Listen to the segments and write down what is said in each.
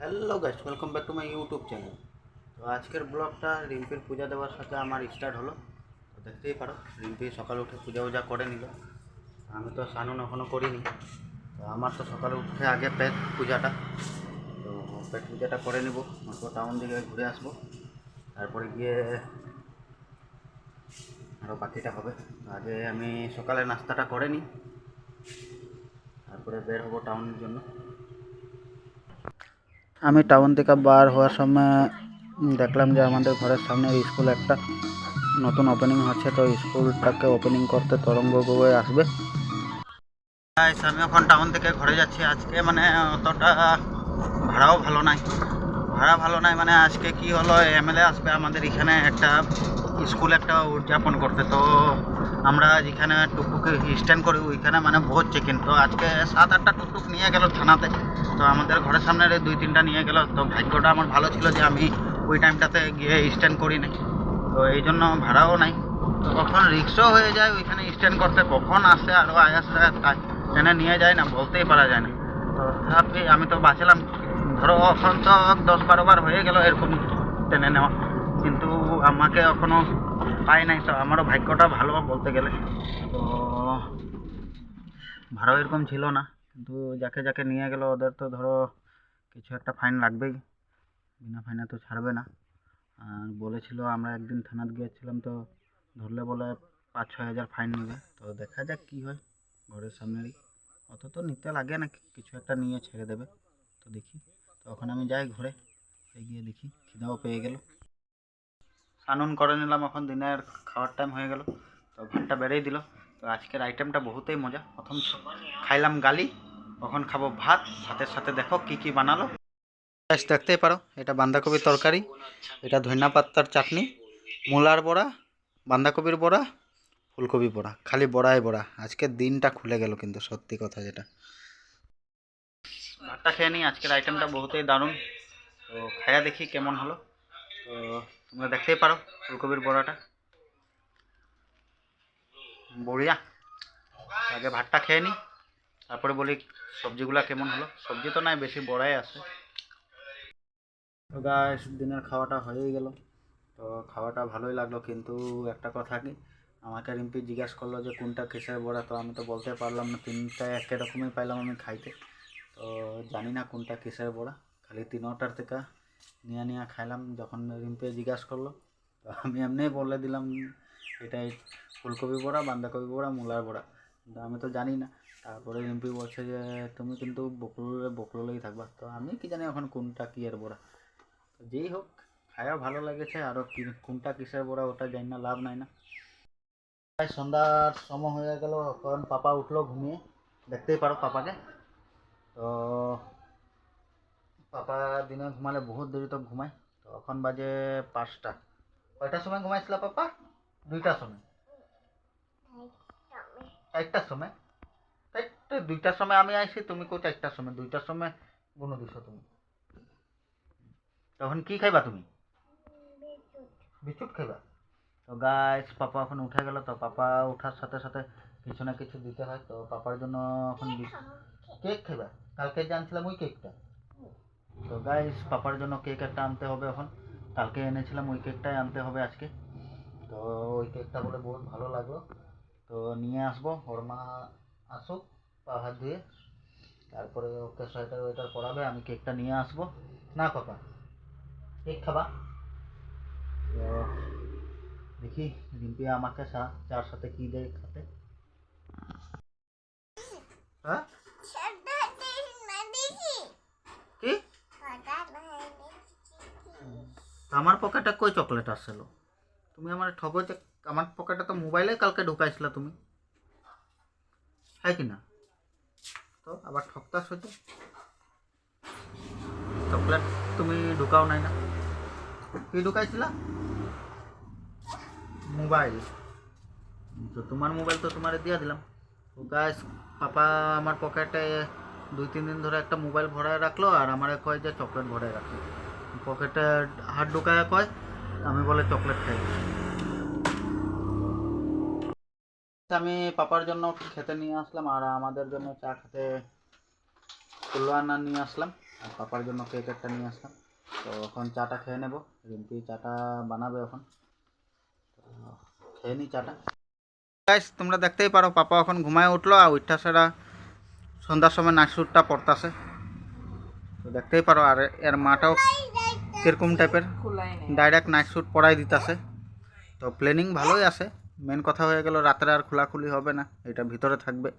Hello guys welcome back to my YouTube channel তো আজকের ব্লগটা রিম্পির পূজা দেওয়ার সাথে আমার স্টার্ট হলো। তো দেখতেই পারো, রিম্পি সকালে উঠে পূজা উজা করে নিল। আমি তো স্নান এখনও করিনি। তো আমার তো সকালে উঠে আগে পেট পূজাটা। তো পেট পূজাটা করে নিব তারপর টাউন দিকে ঘুরে আসব। তারপরে গিয়ে আরও বাকিটা হবে। আগে আমি সকালে নাস্তাটা করে নিই। তারপরে বের হব টাউনের জন্য। আমি টাউন থেকে বার হওয়ার সময় দেখলাম যে আমাদের ঘরের সামনে স্কুল একটা নতুন ওপেনিং হচ্ছে তো স্কুলটাকে ওপেনিং করতে তরঙ্গ গগৈ আসবে। আমি এখন টাউন থেকে ঘরে যাচ্ছি। আজকে মানে অতটা ভাড়াও ভালো নাই। ভাড়া ভালো নাই মানে আজকে কি হলো এমএলএ আসবে আমাদের এখানে একটা স্কুল একটা উদযাপন করতে, তো আমরা যেখানে টুকটুকে স্ট্যান্ড করি, ওইখানে মানে বহুত চেকিং তো আজকে সাত, আটটা টুকটুক নিয়ে গেল থানাতে। তো আমাদের ঘরের সামনে দুই, তিনটা নিয়ে গেল। তো ভাগ্যটা আমার ভালো ছিল যে আমি ওই টাইমটাতে গিয়ে স্ট্যান্ড করি নাই। তো এই জন্য ভাড়াও নাই। তো কখন রিক্সও হয়ে যায়, ওইখানে স্ট্যান্ড করতে কখন আসে আরও তাই টেনে নিয়ে যায় না, বলতেই পারা যায় না। তো তথাপি আমি তো বাঁচলাম। ধরো এখন তো দশ, বারো বার হয়ে গেল এরকম টেনে নেওয়া। কিন্তু আমাকে এখনও পাই নাই, তো আমারও ভাগ্যটা ভালো বলতে গেলে। তো ভাড়াও এরকম ছিল না, কিন্তু যাকে যাকে নিয়ে গেল ওদের তো ধরো কিছু একটা ফাইন লাগবেই, বিনা ফাইনে তো ছাড়বে না। আর বলেছিল আমরা একদিন থানাতে গিয়েছিলাম তো ধরলে বলে পাঁচ ছয় হাজার ফাইন নেবে, তো দেখা যাক কী হয় ঘরের সামনেরই। অত তো নিতে লাগে না, কিছু একটা নিয়ে ছেড়ে দেবে, তো দেখি। তো ওখানে আমি যাই ঘুরে, গিয়ে দেখি, খিদাও পেয়ে গেল। স্নান করে নিলাম, এখন দিনের খাওয়ার টাইম হয়ে গেল, তো ভাতটা বেড়েই দিল। তো আজকের আইটেমটা বহুতই মজা। প্রথম খাইলাম গালি কখন খাব ভাত। ভাতের সাথে দেখো কি কি বানালো। দেখতেই পারো, এটা বাঁধাকপির তরকারি, এটা ধনিয়া পাত্তার চাটনি, মূলার বড়া, বাঁধাকপির বড়া ফুলকপি বড়া, খালি বড়াই বড়া। আজকের দিনটা খুলে গেল কিন্তু, সত্যি কথা যেটা। ভাতটা খেয়ে নিই, আজকের আইটেমটা বহুতই দারুণ। তো খায়া দেখি কেমন হলো। তো তোমরা দেখতেই পারো ফুলকপির বড়াটা। বড়িয়া। আগে ভাতটা খেয়ে নিই তারপরে বলি সবজিগুলা কেমন হলো। সবজি তো নাই, বেশি বড়াই আছে। তো দিনের খাওয়াটা হয়েই গেল। তো খাওয়াটা ভালোই লাগল, কিন্তু একটা কথা কি, আমাকে রিম্পি জিজ্ঞাসা করল যে কোনটা কিসের বড়া, তো আমি তো বলতে পারলাম না, তিনটা একই রকমই পাইলাম আমি খাইতে। তো জানি না কোনটা কিসের বড়া, খালি তিনটার থেকে নিয়ে নিয়ে খাইলাম, যখন রিম্পি জিজ্ঞাসা করল, তো আমি এমনিই বলে দিলাম, এটাই ফুলকপি বড়া, বাঁধাকপি বড়া, মূলার বড়া। কিন্তু আমি তো জানি না। তারপরে রিম্পি বলছে যে, তুমি কিন্তু বকলুলে বকলুলেই থাকবা। তো আমি কি জানি এখন কোনটা কি এর বড়া যেই হোক খায়া ভালো লেগেছে আরও কোনটা কিসের বড়া ওটা জানি না, লাভ নাই না। প্রায় সন্ধ্যার সময় হয়ে গেল এখন পাপা উঠল ঘুমিয়ে। দেখতেই পারো পাপাকে। তো পাপা দিনে ঘুমালে বহুত দেরি তো ঘুমায়। তো এখন বাজে পাঁচটা। কয়টার সময় ঘুমাইছিল পাপা? দুইটার সময়। একটার সময়? চারটে দুইটার সময় আমি আইসি তুমি কেউ একটার সময়। দুইটার সময় গুনো দিছো তুমি। তখন কি খাইবা তুমি? বিস্কুট। খাইবা? তো গাছ পাপা এখন উঠে গেল তো পাপা ওঠার সাথে সাথে কিছু না কিছু দিতে হয়। তো পাপার জন্য এখন কেক খাইবা? কালকে জানছিলাম ওই কেকটা। তো গাইস পাপার জন্য কেক একটা আনতে হবে এখন। কালকে এনেছিলাম, ওই কেকটাই আনতে হবে আজকে। তো ওই কেকটা বলে বহুত ভালো লাগল। তো নিয়ে আসব, ওর মা আসুক, পা হাত ধুয়ে। তারপরে ওকে সোয়েটার ওয়েটার পরাবে, আমি কেকটা নিয়ে আসব। না পাপা কেক খাবা? তো দেখি, রিম্পি আমাকে চার সাথে কি দেয় খাতে। হ্যাঁ কি তো আমার পকেটে কই চকলেট আসছিল তুমি আমার ঠগো যে, আমার পকেটে তো মোবাইলে কালকে ঢুকাইছিলা তুমি। হ্যাঁ কি না? তো আবার ঠকতা হচ্ছে চকলেট তুমি ঢুকাও নাই না? কি ঢুকাইছিলা? মোবাইল। তো তোমার মোবাইল তো তোমারে দিয়ে দিলাম। তো পাপা আমার পকেটে দুই, তিন দিন ধরে একটা মোবাইল ভরায় রাখল আর আমারে কয় যে চকলেট ভরায় রাখল পকেটে হাত ঢুকায় কয়, আমি বলে চকলেট খাই। আমি পাপার জন্য খেতে নিয়ে আসলাম আর আমাদের জন্য চা খেতে আনা নিয়ে আসলাম। আর পাপার জন্য কেক একটা নিয়ে আসলাম। তো এখন চাটা খেয়ে নেব। রিম্পি চাটা বানাবে এখন। খেয়ে নিই চাটা। গাইস তোমরা দেখতেই পারো পাপা এখন ঘুমায় উঠল আর উঠা সেরা সন্ধ্যার সময় শ্যুটটা পড়তাছে। তো দেখতেই পারো আর এর মাটাও কীরকম টাইপের ডাইরেক্ট নাইট শ্যুট পরাই দিতেছে। তো প্ল্যানিং ভালোই আছে। মেন কথা হয়ে গেল রাত্রে আর খোলাখুলি হবে না। এটা ভিতরে থাকবে।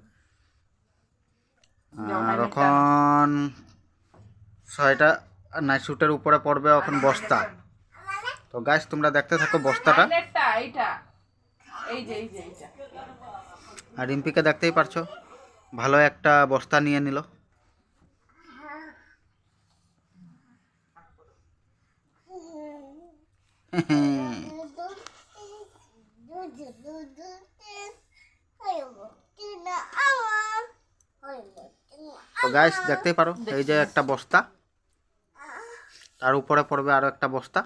আর এখন ছয়টা নাইট শ্যুটের উপরে পড়বে এখন বস্তা। তো গাছ তোমরা দেখতে থাকো বস্তাটা। আর রিম্পিকে দেখতেই পারছ। ভালো একটা বস্তা নিয়ে নিল। গাইস দেখতেই পারো এই যে একটা বস্তা। তার উপরে পড়বে আরও একটা বস্তা।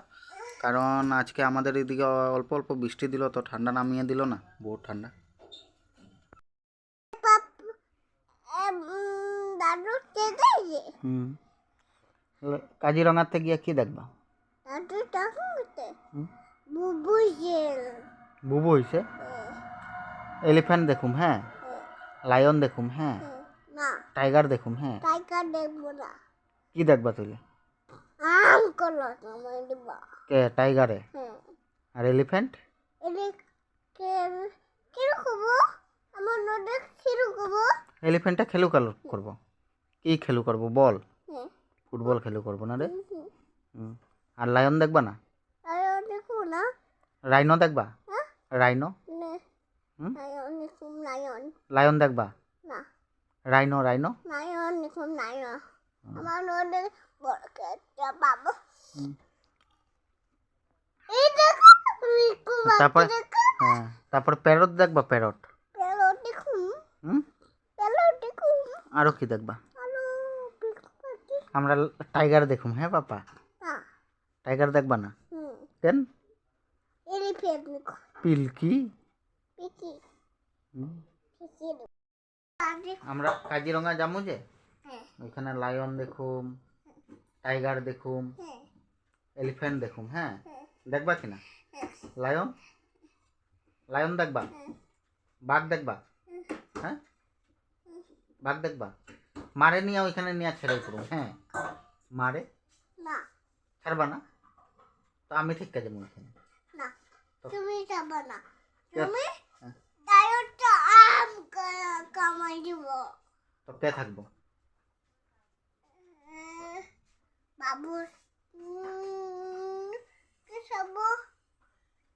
কারণ আজকে আমাদের এদিকে অল্প অল্প বৃষ্টি দিল তো ঠান্ডা নামিয়ে দিল না বহুত ঠান্ডা। কাজিরঙাতে গিয়ে কি দেখবা? বুবু হইছে? এলিফ্যান্ট দেখুম হ্যাঁ? লায়ন দেখুম হ্যাঁ? টাইগার দেখুম হ্যাঁ? টাইগার দেখব না। কি দেখবা তুই আম দিব। কে টাইগারে হ্যাঁ। আর এলিফ্যান্ট এলিফ্যান্টটা খেলু কালো করব। কি খেলু করব বল? হ্যাঁ। ফুটবল খেলু করব না রে? আর লায়ন দেখবা না? রাইনো দেখবা? হ্যাঁ? রাইনো? লায়ন দেখবা? না। Rhino rhino? তারপর? তারপর প্যারট দেখবা প্যারট? দেখুন কি দেখবা? আমরা টাইগার দেখুম হ্যাঁ পাপা? টাইগার দেখবা না? কেন? পিলকি দেখুন আমরা কাজিরঙা যাব যে? হ্যাঁ। ওইখানে লায়ন দেখুম টাইগার দেখুম হ্যাঁ। এলিফ্যান্ট দেখুম হ্যাঁ? হ্যাঁ। দেখবা কিনা হ্যাঁ। লায়ন লায়ন দেখবা? বাঘ দেখবা? হ্যাঁ? বাঘ দেখবা? মারে নিয়ে ওইখানে নিয়ে ছেড়ে পড়ুম হ্যাঁ। মারে? ছাড়বা না? তো আমি ঠিক কাজে ওইখানে না তুমি যাবে না। তুমি হ্যাঁ। আম কামাই দিব। তো কে থাকব? বাবু। কে খাব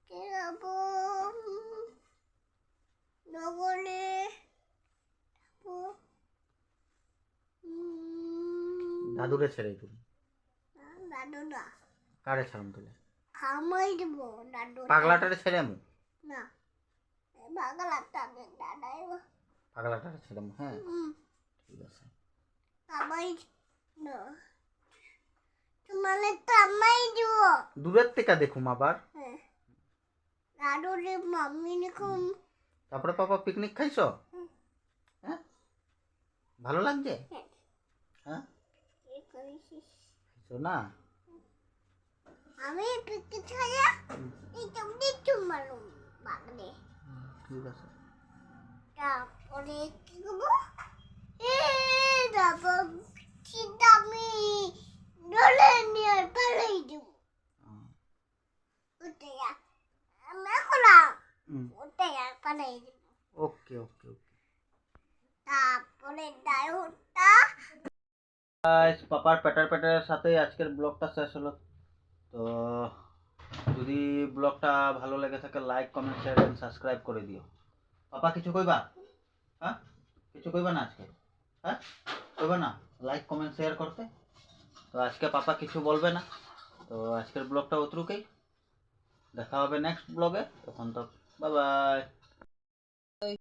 কে উম, নগরে দাদুরে ছেড়ে তুমি। দাদু না। কারে ছাড়ুম তুলে খামাই দিব দাদু পাগলাটারে ছেড়ে আমু? না বাগলাটা দাদাই পাগলাটারে ছেড়ে আমু হ্যাঁ। ঠিক আছে। কামাই না তোমালে কামাই দিব দূরের থেকে দেখুম আবার। হ্যাঁ। দাদু রে মাম্মি দেখুন তারপরে পাপা পিকনিক খাইছ? হ্যাঁ? ভালো লাগছে? হ্যাঁ। হ্যাঁ? খাইছো না? আমি পিকে এই তো দিচ্ছু মালুম বাগনে ঠিক আছে। তারপরে কি করব? তারপর চিন্তা আমি ডলে নিয়ে পালাই দিব। হুম। ওটা আমি খোলা হুম। পালাই দিব। ওকে ওকে তারপরে পাপার প্যাটার প্যাটারের সাথে আজকের ব্লগটা শেষ হলো। তো যদি ব্লগটা ভালো লেগে থাকে like comment share and subscribe করে দিও। পাপা, কিছু কইবা? হ্যাঁ? কিছু কইবা না আজকে? হ্যাঁ? কইবা না? লাইক কমেন্ট শেয়ার করতে? তো আজকে পাপা কিছু বলবে না। তো আজকের ব্লগটা অতটুকুই। দেখা হবে নেক্সট ব্লগে। তখন তো বাই